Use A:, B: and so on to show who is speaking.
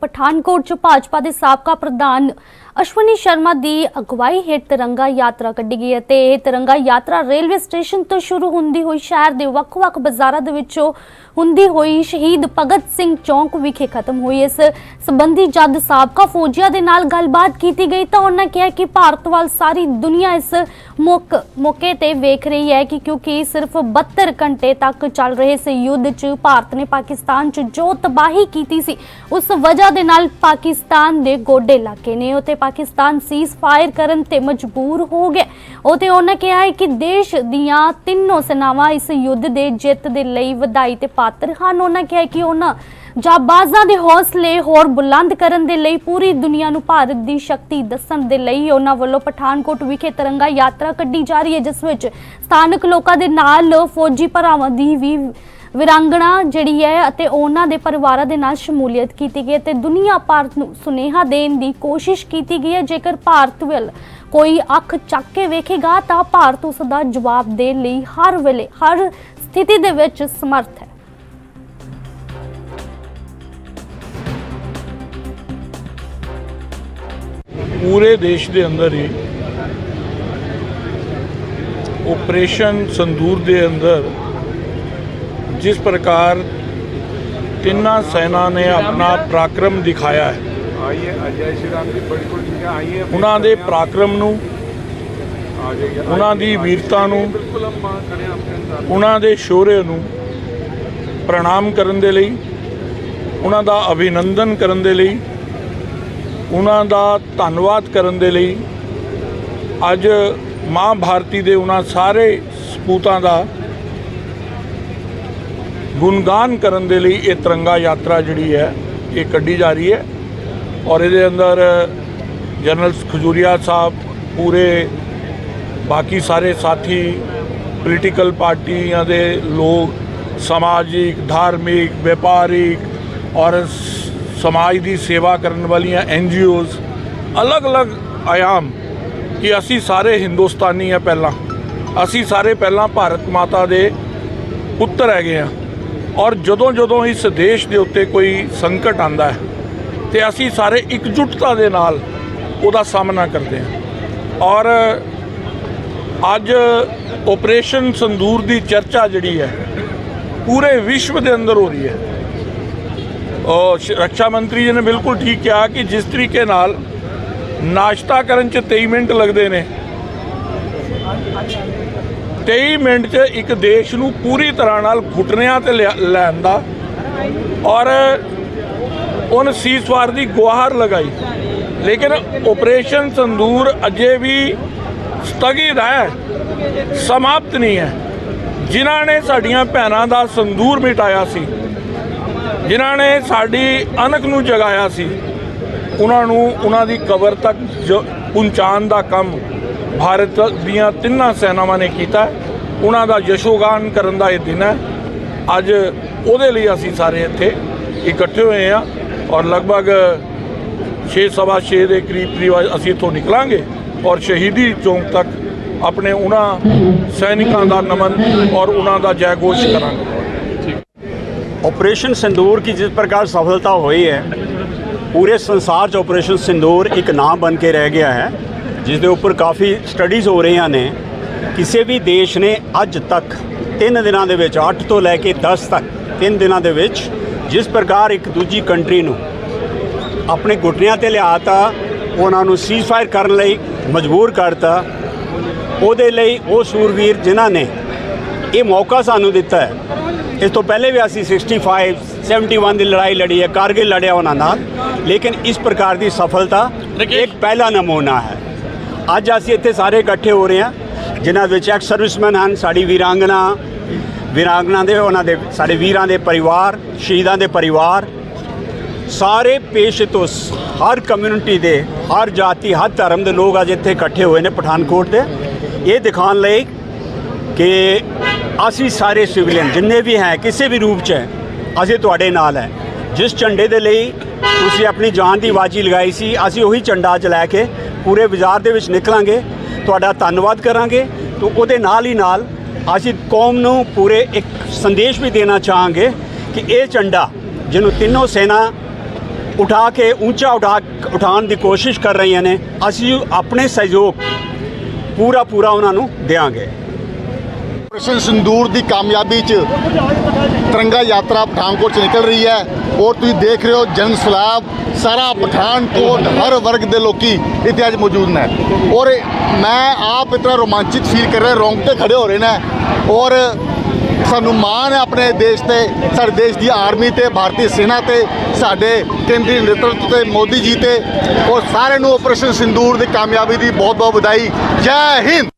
A: ਪਠਾਨਕੋਟ ਚ ਭਾਜਪਾ ਦੇ ਸਾਬਕਾ ਪ੍ਰਧਾਨ ਅਸ਼ਵਨੀ ਸ਼ਰਮਾ ਦੀ ਅਗਵਾਈ ਹੇਠ ਤਿਰੰਗਾ ਯਾਤਰਾ ਕੱਢੀ ਗਈ ਹੈ ਇਹ ਤਿਰੰਗਾ ਯਾਤਰਾ ਰੇਲਵੇ ਸਟੇਸ਼ਨ ਤੋਂ ਸ਼ੁਰੂ ਹੁੰਦੀ ਹੋਈ ਸ਼ਹਿਰ ਦੇ ਵੱਖ-ਵੱਖ ਬਾਜ਼ਾਰਾਂ ਦੇ ਵਿੱਚੋਂ ਹੁੰਦੀ ਹੋਈ ਸ਼ਹੀਦ ਭਗਤ ਸਿੰਘ ਚੌਂਕ ਵਿਖੇ ਖਤਮ ਹੋਈ। ਇਸ ਸੰਬੰਧੀ ਜਦ ਸਾਬਕਾ ਫੌਜੀਆਂ ਦੇ ਨਾਲ ਗੱਲਬਾਤ ਕੀਤੀ ਗਈ ਤਾਂ ਉਹਨਾਂ ਕਿਹਾ ਕਿ ਭਾਰਤ ਵੱਲ ਸਾਰੀ ਦੁਨੀਆ ਇਸ ਮੌਕ, ਮੌਕੇ ਤੇ ਵੇਖ ਰਹੀ ਹੈ ਕਿ ਕਿਉਂਕਿ ਸਿਰਫ 72 ਘੰਟੇ ਤੱਕ ਚੱਲ ਰਹੇ ਇਸ ਯੁੱਧ 'ਚ ਭਾਰਤ ਨੇ ਪਾਕਿਸਤਾਨ 'ਚ ਜੋ ਤਬਾਹੀ ਕੀਤੀ ਸੀ। ਉਸ ਵਜ੍ਹਾ ਦੇ ਨਾਲ ਪਾਕਿਸਤਾਨ ਦੇ ਗੋਡੇ ਲੱਗੇ ਨੇ। ਉਤੇ ਪਾਕਿਸਤਾਨ ਸੀਜ਼ ਕਰਨ ਤੇ ਮਜਬੂਰ ਹੋ ਗਿਆ। ਉਤੇ ਉਹਨਾਂ ਕਿਹਾ ਹੈ ਕਿ ਦੇਸ਼ ਦੀਆਂ ਤਿੰਨੋਂ ਸੈਨਾਵਾਂ ਇਸ ਯੁੱਧ ਦੇ ਜਿੱਤ ਦੇ ਲਈ ਵਧਾਈ ਤੇ ਪਾਤਰ ਹਨ। ਉਹਨਾਂ ਕਿਹਾ ਕਿ ਉਹਨਾਂ ਜਾਬਾਜ਼ਾਂ ਦੇ ਹੌਸਲੇ ਹੋਰ ਬੁਲੰਦ ਕਰਨ ਦੇ ਲਈ, ਪੂਰੀ ਦੁਨੀਆ ਨੂੰ ਭਾਰਤ ਦੀ ਸ਼ਕਤੀ ਦੱਸਣ ਦੇ ਲਈ ਉਹਨਾਂ ਵੱਲੋਂ ਪਠਾਨਕੋਟ ਵਿਖੇ ਤਿਰੰਗਾ ਯਾਤਰਾ ਕੱਢੀ ਜਾ ਰਹੀ ਹੈ, ਜਿਸ ਵਿੱਚ ਸਥਾਨਕ ਲੋਕਾਂ ਦੇ ਨਾਲ ਫੌਜੀ ਭਰਾਵਾਂ ਦੀ ਵੀ ਵਿਰਾਂਗਣਾ ਜਿਹੜੀ ਹੈ ਅਤੇ ਉਹਨਾਂ ਦੇ ਪਰਿਵਾਰਾਂ ਦੇ ਨਾਲ ਸ਼ਮੂਲੀਅਤ ਕੀਤੀ ਗਈ ਹੈ ਤੇ ਦੁਨੀਆ ਭਾਰਤ ਨੂੰ ਸੁਨੇਹਾ ਦੇਣ ਦੀ ਕੋਸ਼ਿਸ਼ ਕੀਤੀ ਗਈ ਹੈ। ਜੇਕਰ ਭਾਰਤ ਵੱਲ ਕੋਈ ਅੱਖ ਚੱਕ ਕੇ ਵੇਖੇਗਾ ਤਾਂ ਭਾਰਤ ਉਸ ਦਾ ਜਵਾਬ ਦੇਣ ਲਈ ਹਰ ਵੇਲੇ, ਹਰ ਸਥਿਤੀ ਦੇ ਵਿੱਚ ਸਮਰਥ ਹੈ।
B: ਪੂਰੇ ਦੇਸ਼ ਦੇ ਅੰਦਰ ਹੀ ਆਪਰੇਸ਼ਨ ਸੰਦੂਰ ਦੇ ਅੰਦਰ ਜਿਸ ਪ੍ਰਕਾਰ ਤਿੰਨਾਂ ਸੈਨਾ ਨੇ ਆਪਣਾ ਪਰਾਕਰਮ ਦਿਖਾਇਆ ਹੈ
C: आइए अजय श्री राम की बड़ी बड़ी चीजें आइए
B: ਉਹਨਾਂ ਦੇ ਪਰਾਕਰਮ ਨੂੰ
C: आ जाइए
B: ਉਹਨਾਂ ਦੀ ਵੀਰਤਾ ਨੂੰ
C: बिल्कुल हम वहाँ खड़े हैं आपके साथ
B: ਉਹਨਾਂ ਦੇ ਸ਼ੌਹਰੇ ਨੂੰ ਪ੍ਰਣਾਮ ਕਰਨ ਦੇ ਲਈ ਉਹਨਾਂ ਦਾ ਅਭਿਨੰਦਨ ਕਰਨ ਦੇ ਲਈ ਉਹਨਾਂ ਦਾ ਧੰਨਵਾਦ ਕਰਨ ਦੇ ਲਈ ਅੱਜ ਮਾਂ ਭਾਰਤੀ ਦੇ ਉਹਨਾਂ ਸਾਰੇ ਸਪੂਤਾਂ ਦਾ ਗੁਣਗਾਨ ਕਰਨ ਦੇ ਲਈ ਇਹ ਤਿਰੰਗਾ ਯਾਤਰਾ ਜਿਹੜੀ ਹੈ, ਇਹ ਕੱਢੀ ਜਾ ਰਹੀ ਹੈ। ਔਰ ਇਹਦੇ ਅੰਦਰ, ਜਨਰਲ ਖਜੂਰੀਆ ਸਾਹਿਬ, ਪੂਰੇ ਬਾਕੀ ਸਾਰੇ ਸਾਥੀ ਪੋਲੀਟੀਕਲ ਪਾਰਟੀਆਂ ਦੇ ਲੋਕ, ਸਮਾਜਿਕ, ਧਾਰਮਿਕ, ਵਪਾਰਿਕ ਔਰ ਸਮਾਜ ਦੀ ਸੇਵਾ ਕਰਨ ਵਾਲੀਆਂ ਐੱਨ ਜੀ ਓਜ਼, ਅਲੱਗ-ਅਲੱਗ ਆਯਾਮ ਕਿ ਅਸੀਂ ਸਾਰੇ ਹਿੰਦੁਸਤਾਨੀ ਆ ਪਹਿਲਾਂ। ਅਸੀਂ ਸਾਰੇ ਪਹਿਲਾਂ ਭਾਰਤ ਮਾਤਾ ਦੇ ਪੁੱਤਰ ਹੈਗੇ ਆ। ਔਰ ਜਦੋਂ ਜਦੋਂ ਇਸ ਦੇਸ਼ ਦੇ ਉੱਤੇ ਕੋਈ ਸੰਕਟ ਆਂਦਾ ਹੈ ਤੇ ਅਸੀਂ ਸਾਰੇ ਇਕਜੁੱਟਤਾ ਦੇ ਨਾਲ ਉਹਦਾ ਸਾਹਮਣਾ ਕਰਦੇ ਹਾਂ। ਔਰ ਅੱਜ ਆਪਰੇਸ਼ਨ ਸੰਦੂਰ ਦੀ ਚਰਚਾ ਜਿਹੜੀ ਹੈ, ਪੂਰੇ ਵਿਸ਼ਵ ਦੇ ਅੰਦਰ ਹੋ ਰਹੀ ਹੈ। ਔਰ ਸ਼- ਰੱਖਿਆ ਮੰਤਰੀ ਜੀ ਨੇ ਬਿਲਕੁਲ ਠੀਕ ਕਿਹਾ ਕਿ ਜਿਸ ਤਰੀਕੇ ਨਾਲ ਨਾਸ਼ਤਾ ਕਰਨ 'ਚ 23 ਮਿੰਟ ਲੱਗਦੇ ਨੇ 23 ਮਿੰਟ 'ਚ ਇੱਕ ਦੇਸ਼ ਨੂੰ ਪੂਰੀ ਤਰ੍ਹਾਂ ਨਾਲ ਘੁਟਨਿਆਂ ਤੇ ਲਿਆ- ਲੈਣ ਦਾ ਔਰ ਉਹਨ ਸੀਸਵਾਰ ਦੀ ਗੁਹਾਰ ਲਗਾਈ। ਲੇਕਿਨ ਆਪਰੇਸ਼ਨ ਸੰਦੂਰ ਅਜੇ ਵੀ ਸਥਗਿਤ ਹੈ, ਸਮਾਪਤ ਨਹੀਂ ਹੈ। ਜਿਨ੍ਹਾਂ ਨੇ ਸਾਡੀਆਂ ਭੈਣਾਂ ਦਾ ਸੰਦੂਰ ਮਿਟਾਇਆ ਸੀ, ਜਿਨ੍ਹਾਂ ਨੇ ਸਾਡੀ ਅਣਖ ਨੂੰ ਜਗਾਇਆ ਸੀ, ਉਹਨਾਂ ਨੂੰ ਉਹਨਾਂ ਦੀ ਕਬਰ ਤੱਕ ਜ- ਪਹੁੰਚਾਉਣ ਦਾ ਕੰਮ ਭਾਰਤ ਦੀਆਂ ਤਿੰਨਾਂ ਸੈਨਾਵਾਂ ਨੇ ਕੀਤਾ ਹੈ। ਉਹਨਾਂ ਦਾ ਯਸ਼ੋਗਾਨ ਕਰਨ ਦਾ ਇਹ ਦਿਨ ਹੈ ਅੱਜ ਉਹਦੇ ਲਈ ਅਸੀਂ ਸਾਰੇ ਇੱਥੇ ਇਕੱਠੇ ਹੋਏ ਹਾਂ ਔਰ ਲਗਭਗ 6:30 ਦੇ ਕਰੀਬ ਕਰੀਬ ਅੱਜ ਅਸੀਂ ਇੱਥੋਂ ਨਿਕਲਾਂਗੇ ਔਰ ਸ਼ਹੀਦੀ ਚੌਂਕ ਤੱਕ ਆਪਣੇ ਉਹਨਾਂ ਸੈਨਿਕਾਂ ਦਾ ਨਮਨ ਔਰ ਉਹਨਾਂ ਦਾ ਜੈ ਘੋਸ਼ ਕਰਾਂਗੇ
D: ऑपरेशन सिंदूर की जिस प्रकार सफलता हुई है पूरे संसार 'ਚ ऑपरेशन सिंदूर ਇੱਕ ਨਾਮ ਬਣ ਕੇ ਰਹਿ ਗਿਆ ਹੈ ਜਿਸ ਦੇ ਉੱਪਰ ਕਾਫੀ ਸਟੱਡੀਜ਼ ਹੋ ਰਹੀਆਂ ਨੇ ਕਿਸੇ ਵੀ ਦੇਸ਼ ਨੇ ਅੱਜ ਤੱਕ 3 ਦਿਨਾਂ ਦੇ ਵਿੱਚ 8 ਤੋਂ ਲੈ ਕੇ 10 ਤੱਕ 3 ਦਿਨਾਂ ਦੇ ਵਿੱਚ ਜਿਸ ਪ੍ਰਕਾਰ ਇੱਕ ਦੂਜੀ ਕੰਟਰੀ ਨੂੰ ਆਪਣੇ ਘੁਟਨਿਆਂ ਤੇ ਲਿਆਤਾ ਉਹਨਾਂ ਨੂੰ ਸੀਜ਼ਫਾਇਰ ਕਰਨ ਲਈ ਮਜਬੂਰ ਕਰਤਾ ਉਹਦੇ ਲਈ ਉਹ ਸੂਰਵੀਰ ਜਿਨ੍ਹਾਂ ਨੇ ਇਹ ਮੌਕਾ ਸਾਨੂੰ ਦਿੱਤਾ ਹੈ। ਇਸ ਤੋਂ ਪਹਿਲੇ ਵੀ ਅਸੀਂ 65 71 ਦੀ ਲੜਾਈ ਲੜੀ ਹੈ ਕਾਰਗਿਲ ਲੜਿਆ ਉਹਨਾਂ ਨਾਲ ਲੇਕਿਨ ਇਸ ਪ੍ਰਕਾਰ ਦੀ ਸਫਲਤਾ ਇੱਕ ਪਹਿਲਾ ਨਮੂਨਾ ਹੈ। ਅੱਜ ਅਸੀਂ ਇੱਥੇ ਸਾਰੇ ਇਕੱਠੇ ਹੋ ਰਹੇ ਹਾਂ ਜਿਨ੍ਹਾਂ ਵਿੱਚ ਐਕਸ ਸਰਵਿਸਮੈਨ ਹਨ ਸਾਡੀ ਵੀਰਾਂਗਨਾ ਵੀਰਾਂਗਨਾ ਦੇ ਉਹਨਾਂ ਦੇ ਸਾਡੇ ਵੀਰਾਂ ਦੇ ਪਰਿਵਾਰ ਸ਼ਹੀਦਾਂ ਦੇ ਪਰਿਵਾਰ ਸਾਰੇ ਪੇਸ਼ ਤੋਂ ਹਰ ਕਮਿਊਨਿਟੀ ਦੇ ਹਰ ਜਾਤੀ ਹਰ ਧਰਮ ਦੇ ਲੋਕ ਅੱਜ ਇੱਥੇ ਇਕੱਠੇ ਹੋਏ ਨੇ ਪਠਾਨਕੋਟ ਦੇ। ਇਹ ਦਿਖਾਉਣ ਲਈ ਕਿ ਅਸੀਂ ਸਾਰੇ ਸਿਵਲੀਅਨ ਜਿੰਨੇ ਵੀ ਹੈ ਕਿਸੇ ਵੀ ਰੂਪ 'ਚ ਹੈ, ਅਸੀਂ ਤੁਹਾਡੇ ਨਾਲ ਹੈ। ਜਿਸ ਝੰਡੇ ਦੇ ਲਈ ਤੁਸੀਂ ਆਪਣੀ ਜਾਨ ਦੀ ਬਾਜੀ ਲਗਾਈ ਸੀ ਅਸੀਂ ਉਹੀ ਝੰਡਾ ਅੱਜ ਲੈ ਕੇ ਪੂਰੇ ਬਾਜ਼ਾਰ ਦੇ ਵਿੱਚ ਨਿਕਲਾਂਗੇ। ਤੁਹਾਡਾ ਧੰਨਵਾਦ ਕਰਾਂਗੇ ਤੋਂ ਉਹਦੇ ਨਾਲ ਹੀ ਨਾਲ ਅਸੀਂ ਕੌਮ ਨੂੰ ਪੂਰੇ ਇੱਕ ਸੰਦੇਸ਼ ਵੀ ਦੇਣਾ ਚਾਹਾਂਗੇ ਕਿ ਇਹ ਝੰਡਾ ਜਿਹਨੂੰ ਤਿੰਨੋਂ ਸੈਨਾ ਉਠਾ ਕੇ ਉੱਚਾ ਉਠਾ ਉਠਾਉਣ ਦੀ ਕੋਸ਼ਿਸ਼ ਕਰ ਰਹੀਆਂ ਨੇ, ਅਸੀਂ ਆਪਣੇ ਸਹਿਯੋਗ ਪੂਰਾ ਪੂਰਾ ਉਹਨਾਂ ਨੂੰ ਦੇਵਾਂਗੇ
E: ਆਪਰੇਸ਼ਨ ਸਿੰਦੂਰ ਦੀ ਕਾਮਯਾਬੀ 'ਚ ਤਿਰੰਗਾ ਯਾਤਰਾ ਪਠਾਨਕੋਟ 'ਚ ਨਿਕਲ ਰਹੀ ਹੈ। ਔਰ ਤੁਸੀਂ ਦੇਖ ਰਹੇ ਹੋ, ਜਨ ਸਲਾਬ, ਸਾਰਾ ਪਠਾਨਕੋਟ, ਹਰ ਵਰਗ ਦੇ ਲੋਕੀ ਇੱਥੇ ਅੱਜ ਮੌਜੂਦ ਨੇ। ਔਰ ਮੈਂ ਆਪ ਇਤਨਾ ਰੋਮਾਂਚਿਤ ਫੀਲ ਕਰ ਰਿਹਾ, ਰੌਂਗਟੇ ਖੜੇ ਹੋ ਰਹੇ ਨੇ। ਔਰ ਸਾਨੂੰ ਮਾਣ ਹੈ ਆਪਣੇ ਦੇਸ਼ ਤੇ, ਸਾਡੇ ਦੇਸ਼ ਦੀ ਆਰਮੀ ਤੇ, ਭਾਰਤੀ ਸੈਨਾ ਤੇ, ਸਾਡੇ ਕੇਂਦਰੀ ਨੇਤਰਤਵ ਤੇ, ਮੋਦੀ ਜੀ ਤੇ। ਔਰ ਸਾਰਿਆਂ ਨੂੰ ਆਪਰੇਸ਼ਨ ਸਿੰਦੂਰ ਦੀ ਕਾਮਯਾਬੀ ਦੀ ਬਹੁਤ ਬਹੁਤ ਵਧਾਈ। ਜੈ ਹਿੰਦ!